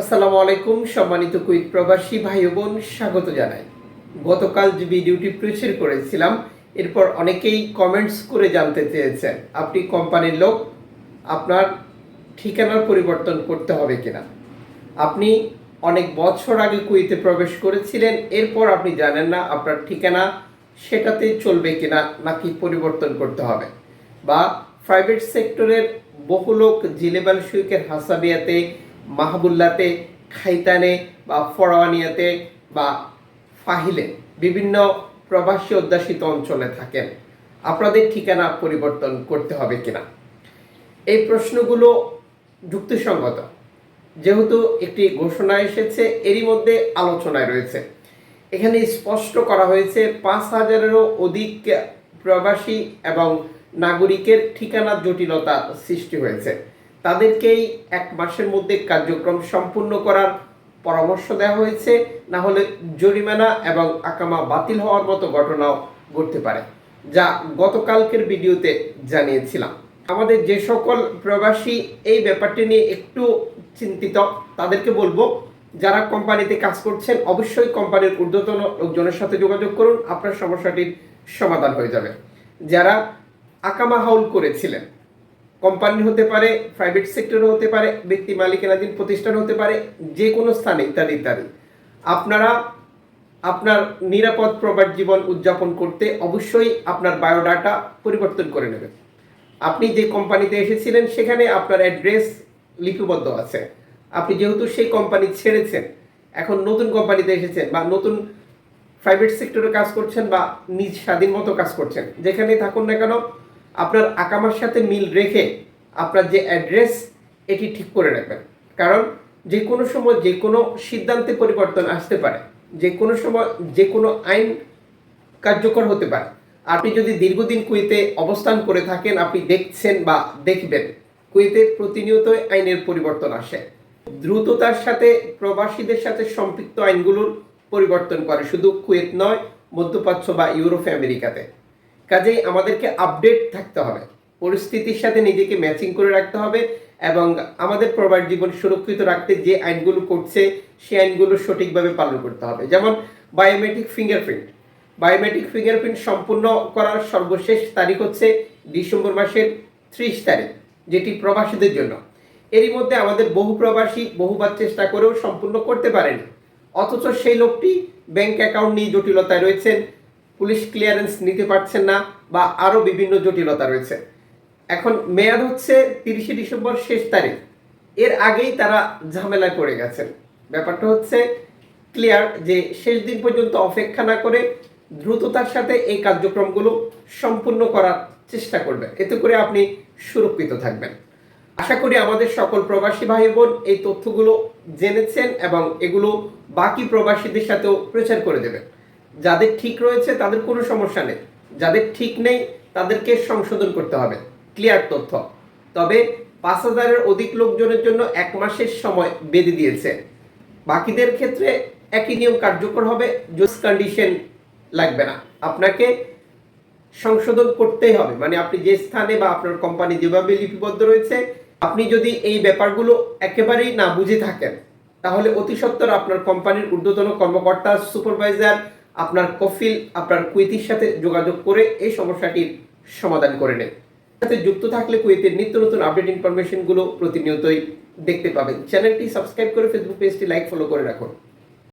আসসালামু আলাইকুম, সম্মানিত কুইত প্রবাসী ভাই বোন, স্বাগত জানাই। গতকাল যে ভিডিওটি প্রচার করেছিলাম, এরপর অনেকেই কমেন্টস করে জানতে চেয়েছেন, আপনি কোম্পানির লোক, আপনার ঠিকানার পরিবর্তন করতে হবে কিনা? আপনি অনেক বছর আগে কুইতে প্রবেশ করেছিলেন, এরপর আপনি জানেন না আপনার ঠিকানা সেটাতে চলবে কিনা, নাকি পরিবর্তন করতে হবে। বা প্রাইভেট সেক্টরের বহু লোক জিলেবাল শুইকের হাসাবিয়াতে মাহবুল্লাতে, খাইতানে বা ফরওয়ানিয়াতে বা ফাহিলে বিভিন্ন প্রবাসী অধ্যাসিত অঞ্চলে থাকেন। আপনাদের ঠিকানা পরিবর্তন করতে হবে কিনা? এই প্রশ্নগুলো যুক্তিসঙ্গত। যেহেতু একটি ঘোষণা এসেছে, এরই মধ্যে আলোচনায় রয়েছে। এখানে স্পষ্ট করা হয়েছে, পাঁচ হাজারেরও অধিক প্রবাসী এবং নাগরিকের ঠিকানার জটিলতা সৃষ্টি হয়েছে। তাদেরকেই এক মাসের মধ্যে কার্যক্রম সম্পূর্ণ করার পরামর্শ দেওয়া হয়েছে, না হলে জরিমানা এবং আকামা বাতিল হওয়ার মতো ঘটনাও ঘটতে পারে, যা গতকালকের ভিডিওতে জানিয়েছিলাম। আমাদের যে সকল প্রবাসী এই ব্যাপারটি নিয়ে একটু চিন্তিত, তাদেরকে বলব, যারা কোম্পানিতে কাজ করছেন, অবশ্যই কোম্পানির ঊর্ধ্বতন লোকজনের সাথে যোগাযোগ করুন, আপনার সমস্যাটির সমাধান হয়ে যাবে। যারা আকামা হাউল করেছিলেন কোম্পানি হতে পারে প্রাইভেট সেক্টর হতে পারে, ব্যক্তি মালিকানাধীন প্রতিষ্ঠান হতে পারে যে কোনো স্থানে ইত্যাদি ইত্যাদি। আপনারা আপনার নিরাপদ প্রবাস জীবন উদযাপন করতে অবশ্যই আপনার বায়োডাটা পরিবর্তন করে নেবেন। আপনি যে কোম্পানিতে এসেছিলেন, সেখানে আপনার অ্যাড্রেস লিপিবদ্ধ আছে। আপনি যেহেতু সেই কোম্পানি ছেড়েছেন, এখন নতুন কোম্পানিতে এসেছেন বা নতুন প্রাইভেট সেক্টরে কাজ করছেন বা নিজ স্বাধীন মতো কাজ করছেন, যেখানেই থাকুন না কেন আপনার আকামার সাথে মিল রেখে আপনার যে অ্যাড্রেস, এটি ঠিক করে রাখবেন। কারণ যে কোনো সময় যে কোনো সিদ্ধান্তে পরিবর্তন আসতে পারে। যে কোনো সময় যে কোনো আইন কার্যকর হতে পারে। আপনি যদি দীর্ঘদিন কুয়েতে অবস্থান করে থাকেন, আপনি দেখছেন বা দেখবেন, কুয়েতে প্রতিনিয়ত আইনের পরিবর্তন আসে। দ্রুততার সাথে প্রবাসীদের সাথে সম্পৃক্ত আইনগুলোর পরিবর্তন করে। শুধু কুয়েত নয়, মধ্যপ্রাচ্য বা ইউরোপ, আমেরিকাতে। কাজেই আমাদেরকে আপডেট থাকতে হবে। পরিস্থিতির সাথে নিজেকে ম্যাচিং করে রাখতে হবে এবং আমাদের প্রবাস জীবন সুরক্ষিত রাখতে যে আইনগুলো করছে, সেই আইনগুলো সঠিকভাবে পালন করতে হবে। যেমন বায়োমেট্রিক ফিঙ্গারপ্রিন্ট বায়োমেট্রিক ফিঙ্গারপ্রিন্ট সম্পূর্ণ করার সর্বশেষ তারিখ হচ্ছে ডিসেম্বর মাসের ত্রিশ তারিখ, যেটি প্রবাসীদের জন্য। এরই মধ্যে আমাদের বহু প্রবাসী বহুবার চেষ্টা করেও সম্পূর্ণ করতে পারেনি। অথচ সেই লোকটি ব্যাংক অ্যাকাউন্ট নিয়ে জটিলতায় রয়েছেন। পুলিশ ক্লিয়ারেন্স নিতে পারছেন না বা আরও বিভিন্ন জটিলতা রয়েছে। এখন মেয়াদ হচ্ছে তিরিশে ডিসেম্বর শেষ তারিখ। এর আগেই তারা ঝামেলায় পড়ে গেছেন। ব্যাপারটা হচ্ছে ক্লিয়ার যে শেষ দিন পর্যন্ত অপেক্ষা না করে দ্রুততার সাথে এই কার্যক্রমগুলো সম্পূর্ণ করার চেষ্টা করবেন। এতে করে আপনি সুরক্ষিত থাকবেন। আশা করি আমাদের সকল প্রবাসী ভাই বোন এই তথ্যগুলো জেনেছেন এবং এগুলো বাকি প্রবাসীদের সাথেও প্রচার করে দেবেন। যাদের ঠিক রয়েছে, তাদের কোনো সমস্যা নেই। যাদের ঠিক নেই, তাদেরকে সংশোধন করতে হবে। ক্লিয়ার তথ্য। তবে পাঁচ হাজারের অধিক লোকজনের জন্য এক মাসের সময় বেঁধে দিয়েছে। বাকিদের ক্ষেত্রে একই নিয়ম কার্যকর হবে জোস কন্ডিশন লাগবে না। আপনাকে সংশোধন করতেই হবে। মানে আপনি যে স্থানে বা আপনার কোম্পানি যেভাবে লিপিবদ্ধ রয়েছে, আপনি যদি এই ব্যাপারগুলো একেবারেই না বুঝে থাকেন, তাহলে অতি সত্বর আপনার কোম্পানির ঊর্ধ্বতন কর্মকর্তা সুপারভাইজার আপনার কফিল আপনার কুইতির সাথে যোগাযোগ করে এই সমস্যাটির সমাধান করে নেন সাথে যুক্ত থাকলে কুয়েতের নিত্য নতুন আপডেট ইনফরমেশনগুলো প্রতিনিয়তই দেখতে পাবেন। চ্যানেলটি সাবস্ক্রাইব করে ফেসবুক পেজটি লাইক ফলো করে রাখুন।